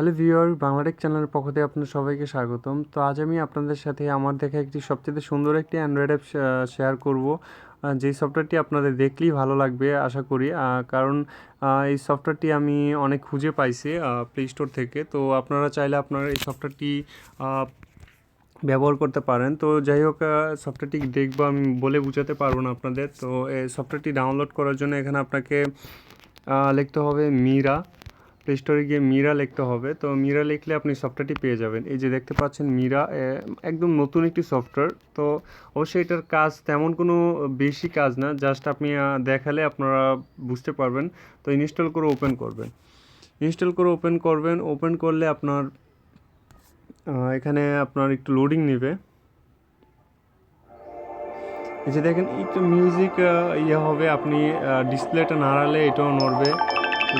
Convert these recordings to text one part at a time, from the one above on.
Hello viewer, Bangla Tech চ্যানেলের পক্ষ থেকে আপনাদের সবাইকে স্বাগতম। তো আজ আমি আপনাদের সাথে আমার দেখা একটি সবচেয়ে সুন্দর একটি অ্যান্ড্রয়েড অ্যাপ শেয়ার করব। যেই সফটওয়্যারটি আপনাদের দেখলেই ভালো লাগবে, আশা করি। কারণ এই সফটওয়্যারটি আমি অনেক খুঁজে পাইছি প্লে স্টোর থেকে। তো আপনারা চাইলে আপনারা এই সফটওয়্যারটি ব্যবহার করতে পারেন। তো যাই হোক সফটওয়্যারটি দেখব, আমি বলে বোঝাতে পারব না আপনাদের। তো এই সফটওয়্যারটি ডাউনলোড করার জন্য এখানে আপনাকে লিখতে হবে মিরা প্লে স্টোরে গিয়ে মিরা লিখতে হবে। তো মিরা লিখলে আপনি সফটওয়্যারটি পেয়ে যাবেন। এই যে দেখতে পাচ্ছেন মিরা একদম নতুন একটি সফটওয়্যার তো অবশ্যই এটার কাজ তেমন কোনো বেশি কাজ না জাস্ট আপনি দেখালে আপনারা বুঝতে পারবেন। তো ইনস্টল করে ওপেন করবেন। ইনস্টল করে ওপেন করবেন। ওপেন করলে আপনার এখানে আপনার একটু লোডিং নেবে। এই যে দেখেন, একটু মিউজিক ইয়ে হবে। আপনি ডিসপ্লেটা নাড়ালে এটাও নড়বে।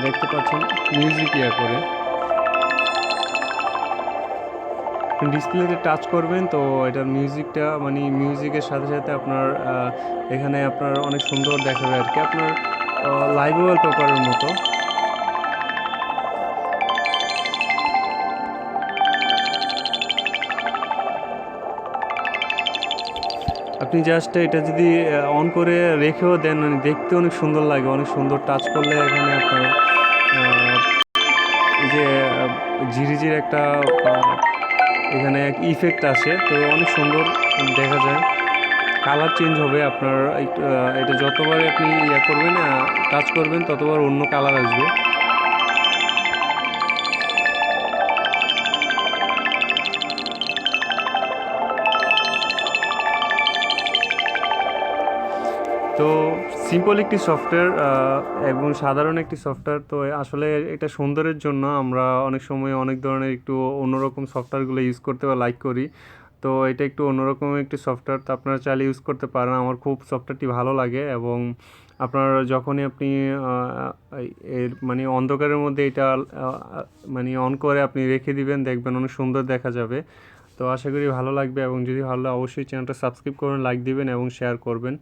দেখতে পাচ্ছেন মিউজিক ইয়ে করে। ডিসপ্লেতে টাচ করবেন, তো এটার মিউজিকটা মানে মিউজিকের সাথে সাথে আপনার এখানে আপনার অনেক সুন্দর দেখাবে আর কি। আপনার লাইভ ওয়ালপেপারের মতো। আপনি জাস্ট এটা যদি অন করে রেখেও দেন মানে দেখতে অনেক সুন্দর লাগে, অনেক সুন্দর টাচ করলে এখানে আপনার যে ঝিরিঝির একটা এখানে এক ইফেক্ট আসে, তো অনেক সুন্দর দেখা যায়। কালার চেঞ্জ হবে আপনার এটা যতবার আপনি ইয়ে করবেন টাচ করবেন, ততবার অন্য কালার আসবে। তো সিম্পল একটি সফটওয়্যার এবং সাধারণ একটি সফটওয়্যার তো আসলে এটা সুন্দরের জন্য আমরা অনেক সময় অনেক ধরনের একটু অন্যরকম সফটওয়্যারগুলো ইউজ করতে বা লাইক করি। তো এটা একটু অন্যরকম একটি সফটওয়্যার তো আপনারা চাইলে ইউজ করতে পারেন। আমার খুব সফটওয়্যারটি ভালো লাগে এবং আপনার যখনই আপনি এর মানে অন্ধকারের মধ্যে এটা মানে অন করে আপনি রেখে দিবেন, দেখবেন অনেক সুন্দর দেখা যাবে। তো আশা করি ভালো লাগবে এবং যদি ভালো অবশ্যই চ্যানেলটা সাবস্ক্রাইব করবেন লাইক দিবেন এবং শেয়ার করবেন।